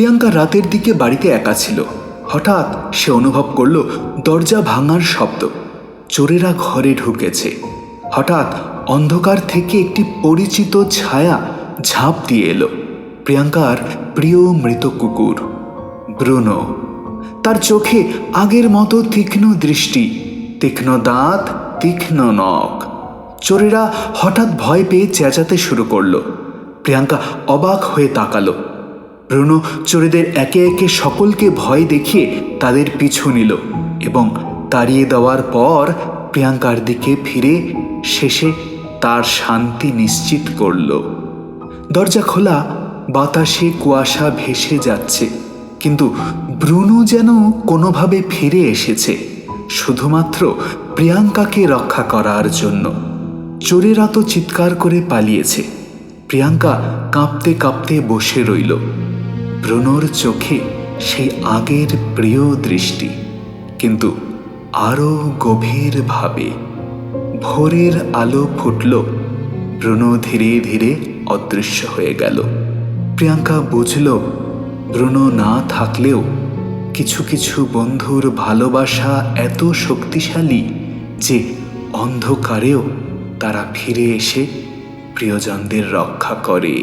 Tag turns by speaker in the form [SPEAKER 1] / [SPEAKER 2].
[SPEAKER 1] প্রিয়াঙ্কা রাতের দিকে বাড়িতে একা ছিল। হঠাৎ সে অনুভব করল, দরজা ভাঙার শব্দ। চোরেরা ঘরে ঢুকেছে। হঠাৎ অন্ধকার থেকে একটি পরিচিত ছায়া ঝাঁপ দিয়ে এলো। প্রিয়াঙ্কার প্রিয় মৃত কুকুর, ব্রুনো। তার চোখে আগের মতো তীক্ষ্ণ দৃষ্টি, তীক্ষ্ণ দাঁত, তীক্ষ্ণ নখ। চোরেরা হঠাৎ ভয় পেয়ে চেঁচাতে শুরু করল। প্রিয়াঙ্কা অবাক হয়ে তাকালো। ব্রুনো চোরেদের একে একে সকলকে ভয় দেখিয়ে তাদের পিছু নিল এবং তাড়িয়ে দেওয়ার পর প্রিয়াঙ্কার দিকে ফিরে শেষে তার শান্তি নিশ্চিত করল। দরজা খোলা, বাতাসে কুয়াশা ভেসে যাচ্ছে, কিন্তু ব্রুনো যেন কোনোভাবে ফিরে এসেছে, শুধুমাত্র প্রিয়াঙ্কাকে রক্ষা করার জন্য। চোরেরা তো চিৎকার করে পালিয়েছে। প্রিয়াঙ্কা কাঁপতে কাঁপতে বসে রইল। ব্রুনোর চোখে সেই আগের প্রিয় দৃষ্টি, কিন্তু আরও গভীরভাবে ভোরের আলো ফুটল, ব্রণ ধীরে ধীরে অদৃশ্য হয়ে গেল। প্রিয়াঙ্কা বুঝল, ব্রণ না থাকলেও কিছু কিছু বন্ধুর ভালোবাসা এত শক্তিশালী যে অন্ধকারেও তারা ফিরে এসে প্রিয়জনদের রক্ষা করে।